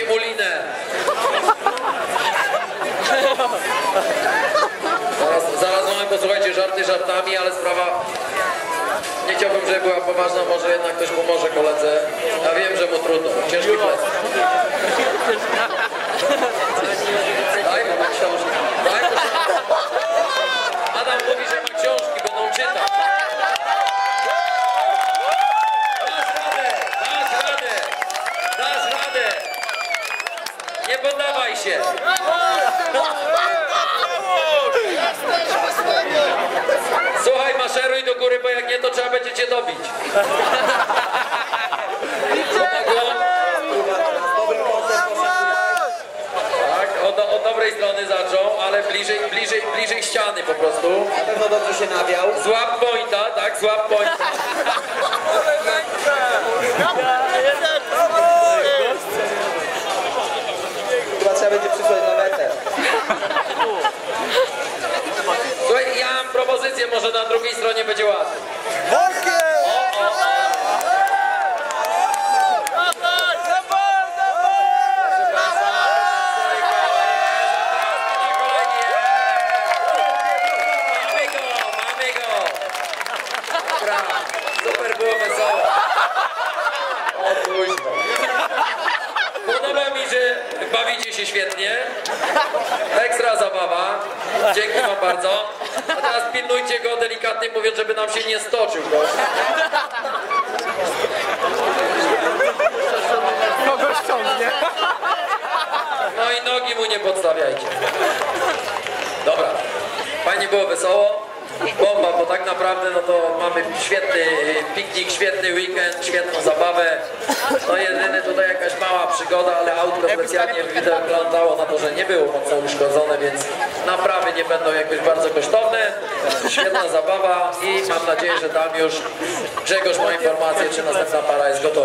Ciemulinę. Zaraz, zaraz mamy, posłuchajcie, żarty żartami, ale sprawa... Nie chciałbym, żeby była poważna, może jednak ktoś pomoże koledze. Ja wiem, że mu trudno, Nie poddawaj się. Słuchaj, maszeruj do góry, bo jak nie, to trzeba będzie cię dobić. Tak, od, od dobrej strony zaczął, ale bliżej, bliżej, bliżej ściany po prostu. Na pewno dobrze się nawiał. Złap pointa, tak, złap pointa. Będzie przysłać na metę. Słuchaj, ja mam propozycję, może na drugiej stronie będzie. Dobra, super było wesoło. O kuźwa. Bawicie się świetnie. Ekstra zabawa. Dzięki wam bardzo. A teraz pilnujcie go delikatnie, mówiąc, żeby nam się nie stoczył. Gość. Kogoś ciągnie. No i nogi mu nie podstawiajcie. Dobra. Fajnie było wesoło. Bomba, bo tak naprawdę no to mamy świetny piknik, świetny weekend, świetną zabawę. No jedyny tutaj jakaś autko specjalnie wyglądało na to, że nie było mocno uszkodzone, więc naprawy nie będą jakoś bardzo kosztowne. Świetna zabawa i mam nadzieję, że tam już Grzegorz ma informację, czy następna para jest gotowa.